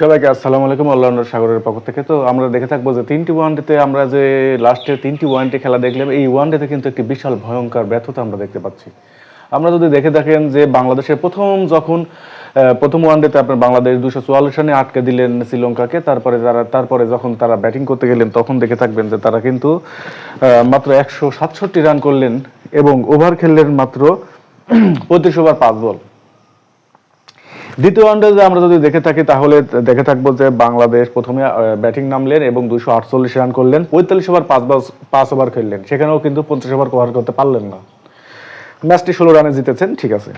সবাইকে আসসালামু আলাইকুম আল্লাহ সাগরের পক্ষ থেকে। তো আমরা দেখে থাকব যে তিনটি ওয়ানডেতে আমরা যে লাস্টে তিনটি ওয়ানডে খেলা দেখলাম, এই ওয়ানডেতে কিন্তু একটি বিশাল ভয়ঙ্কর ব্যর্থতা আমরা দেখতে পাচ্ছি। আমরা যদি দেখে থাকেন যে বাংলাদেশের প্রথম যখন প্রথম ওয়ানডেতে আপনার বাংলাদেশ দুশো চুয়াল্লিশ রানে আটকে দিলেন শ্রীলঙ্কাকে, তারপরে তারা তারপরে যখন তারা ব্যাটিং করতে গেলেন, তখন দেখে থাকবেন যে তারা কিন্তু মাত্র একশো সাতষট্টি রান করলেন এবং ওভার খেললেন মাত্র পঁয়ত্রিশ ওভার পাঁচ বল। দ্বিতীয় ওয়ানডে আমরা যদি দেখে থাকি, তাহলে দেখে থাকব যে বাংলাদেশ প্রথমে ব্যাটিং নামলেন এবং দুইশো আটচল্লিশ রান করলেন। পঁয়তাল্লিশ ওভার পাঁচ বস- পাঁচ ওভার খেললেন। সেখানেও কিন্তু পঞ্চাশ ওভার কভার করতে পারলেন না। ম্যাচটি ষোলো রানে জিতেছেন, ঠিক আছে।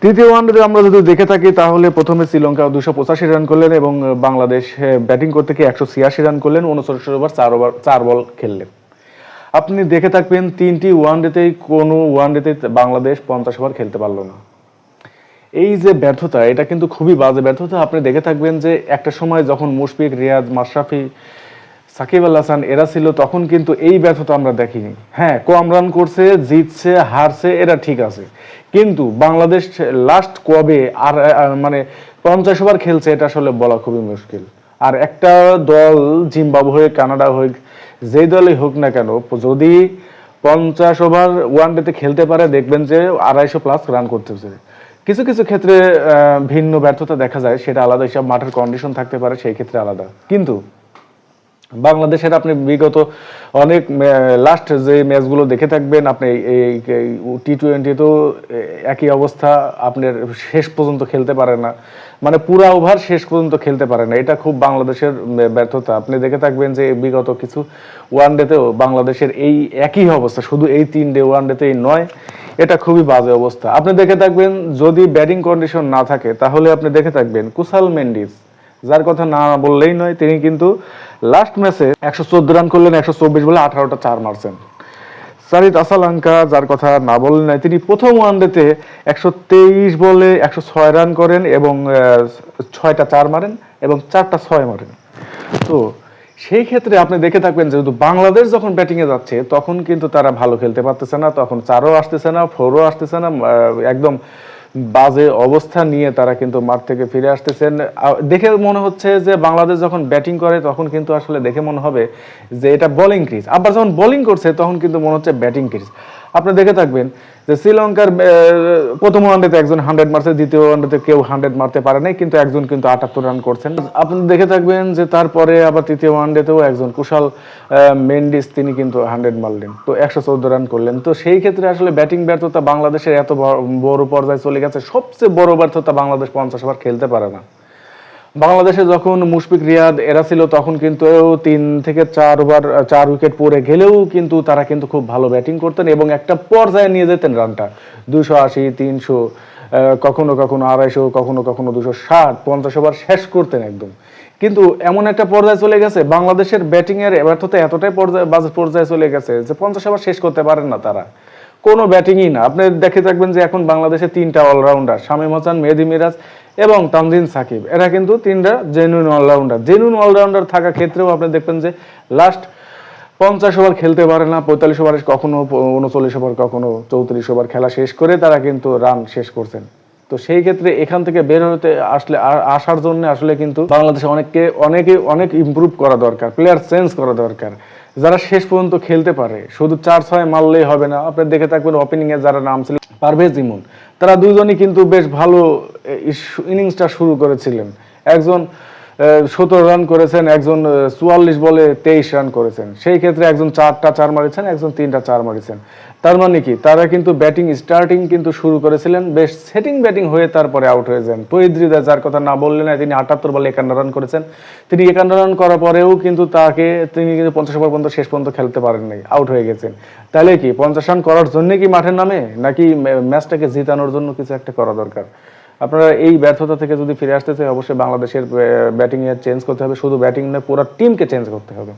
তৃতীয় ওয়ানডে আমরা যদি দেখে থাকি, তাহলে প্রথমে শ্রীলঙ্কা দুশো পঁচাশি রান করলেন এবং বাংলাদেশ ব্যাটিং করতে গিয়ে একশো ছিয়াশি রান করলেন উনচল্লিশ ওভার চার ওভার চার বল খেললেন। আপনি দেখে থাকবেন, তিনটি ওয়ানডেতেই কোনো ওয়ানডেতে বাংলাদেশ পঞ্চাশ ওভার খেলতে পারল না। এই যে ব্যর্থতা, এটা কিন্তু খুবই বাজে ব্যর্থতা। আপনি দেখে থাকবেন যে একটা সময় যখন মুশফিক রিয়াজ মাশরাফি, সাকিব আল হাসান এরা ছিল, তখন কিন্তু এই ব্যর্থতা আমরা দেখিনি। হ্যাঁ কম রান করছে, জিতছে, হারছে, এটা ঠিক আছে। কিন্তু বাংলাদেশ লাস্ট কবে আর মানে পঞ্চাশ ওভার খেলছে, এটা আসলে বলা খুবই মুশকিল। আর একটা দল জিম্বাবু হয়ে কানাডা হোক যেই দলই হোক না কেন, যদি পঞ্চাশ ওভার ওয়ান ডেতে খেলতে পারে, দেখবেন যে আড়াইশো প্লাস রান করতেছে। কিছু কিছু ক্ষেত্রে ভিন্ন ব্যর্থতা দেখা যায়, সেটা আলাদা হিসাব, মাঠের কন্ডিশন থাকতে পারে, সেই ক্ষেত্রে আলাদা। কিন্তু বাংলাদেশের আপনি বিগত অনেক লাস্ট যে ম্যাচগুলো দেখে থাকবেন, আপনি এই টি টোয়েন্টিতেও একই অবস্থা, আপনার শেষ পর্যন্ত খেলতে পারে না। মানে পুরা ওভার শেষ পর্যন্ত খেলতে পারে না। এটা খুব বাংলাদেশের ব্যর্থতা। আপনি দেখে থাকবেন যে বিগত কিছু ওয়ান ডেতেও বাংলাদেশের এই একই অবস্থা। শুধু এই তিন ডে ওয়ান ডেতেই নয়, এটা খুবই বাজে অবস্থা। আপনি দেখে থাকবেন, যদি ব্যাটিং কন্ডিশন না থাকে, তাহলে আপনি দেখে থাকবেন কুসাল মেন্ডিস। যার কথা না বললেই নয়, তিনি কিন্তু লাস্ট ম্যাচে একশো চোদ্দ রান করলেন, একশো চব্বিশ বলে আঠারোটা চার মারছেন। সারিত আসালাঙ্কা যার কথা না বললেন নাই তিনি প্রথম ওয়ানডেতে একশো তেইশ বলে একশো ছয় রান করেন এবং ছয়টা চার মারেন এবং চারটা ছয় মারেন। তো সেই ক্ষেত্রে আপনি দেখে থাকবেন, যেহেতু বাংলাদেশ যখন ব্যাটিংয়ে যাচ্ছে, তখন কিন্তু তারা ভালো খেলতে পারতেছে না, তখন চারও আসতেছে না ফোরও আসতেছে না একদম বাজে অবস্থা নিয়ে তারা কিন্তু মাঠ থেকে ফিরে আসতেছেন। দেখে মনে হচ্ছে যে বাংলাদেশ যখন ব্যাটিং করে তখন কিন্তু আসলে দেখে মনে হবে যে এটা বোলিং ক্রিজ আবার যখন বোলিং করছে তখন কিন্তু মনে হচ্ছে ব্যাটিং ক্রিজ আপনি দেখে থাকবেন যে শ্রীলঙ্কার প্রথম ওয়ানডেতে একজন হান্ড্রেড মারছে, দ্বিতীয় ওয়ানডেতে কেউ হান্ড্রেড মারতে পারে নাই, কিন্তু একজন কিন্তু আটাত্তর রান করছেন। আপনি দেখে থাকবেন যে তারপরে আবার তৃতীয় ওয়ানডেতেও একজন কুশাল মেন্ডিস, তিনি কিন্তু হান্ড্রেড মারলেন, তো একশো চোদ্দ রান করলেন। তো সেই ক্ষেত্রে আসলে ব্যাটিং ব্যর্থতা বাংলাদেশের এত বড়- বড় পর্যায়ে চলে গেছে, সবচেয়ে বড় ব্যর্থতা বাংলাদেশ পঞ্চাশ ওভার খেলতে পারে না। বাংলাদেশে যখন মুশফিক রিয়াদ এরা ছিল, তখন কিন্তু তিন থেকে চার ওভার, চার উইকেট পরে গেলেও কিন্তু তারা কিন্তু খুব ভালো ব্যাটিং করতেন এবং একটা পর্যায়ে নিয়ে যেতেন রানটা। দুশো আশি, তিনশো কখনো কখনো আড়াইশো, কখনো কখনো দুশো ষাট, পঞ্চাশ ওভার শেষ করতেন একদম। কিন্তু এমন একটা পর্যায়ে চলে গেছে, বাংলাদেশের ব্যাটিং এর ব্যর্থতা এতটাই পর্যায়ে, বাজে পর্যায়ে চলে গেছে যে পঞ্চাশ ওভার শেষ করতে পারেন না তারা। কোনো ব্যাটিংই না। আপনি দেখে থাকবেন যে এখন বাংলাদেশে তিনটা অলরাউন্ডার শামীম হাসান, মেহেদি মিরাজ এবং তামজিন সাকিব। এরা কিন্তু তিনটা জেনুইন অলরাউন্ডার জেনুইন অলরাউন্ডার থাকা ক্ষেত্রেও আপনি দেখবেন যে লাস্ট পঞ্চাশ ওভার খেলতে পারে না, পঁয়তাল্লিশ ওভারে কখনো উনচল্লিশ ওভার কখনো চৌত্রিশ ওভার খেলা শেষ করে তারা কিন্তু রান শেষ করছেন। তো সেই ক্ষেত্রে এখান থেকে বের হতে আসলে আসার জন্য আসলে কিন্তু বাংলাদেশে অনেককে, অনেকে, অনেক ইমপ্রুভ করা দরকার প্লেয়ার চেঞ্জ করা দরকার। যারা শেষ পর্যন্ত খেলতে পারে, শুধু চার ছয় মারলেই হবে না। আপনি দেখে থাকবেন ওপেনিং এ যারা নাম ছিল পারভেজ ইমন। তারা দুইজনই কিন্তু বেশ ভালো ইনিংসটা শুরু করেছিলেন। একজন সতেরো রান করেছেন, একজন চুয়াল্লিশ বলে তেইশ রান করেছেন। সেই ক্ষেত্রে একজন চারটা চার মারিছেন, একজন তিনটা চার মারিছেন। তার মানে কি? তারা কিন্তু ব্যাটিং স্টার্টিং কিন্তু শুরু করেছিলেন, বেশ সেটিং ব্যাটিং হয়ে তারপরে আউট হয়ে যান। তৈদ্রিদা যার কথা না বললেন তিনি আটাত্তর বলে একান্ন রান করেছেন। তিনি একান্ন রান করার পরেও কিন্তু তাকে, তিনি কিন্তু পঞ্চাশ ওভার পর্যন্ত, শেষ পর্যন্ত খেলতে পারেন নাই, আউট হয়ে গেছেন। তাহলে কি, পঞ্চাশ রান করার জন্য কি মাঠের নামে, নাকি ম্যাচটাকে জিতানোর জন্য কিছু একটা করা দরকার? আপনারা এই ব্যর্থতা থেকে যদি ফিরে আসতে চাই, অবশ্যই বাংলাদেশের ব্যাটিং এর চেঞ্জ করতে হবে। শুধু ব্যাটিং না পুরো টিমকে চেঞ্জ করতে হবে।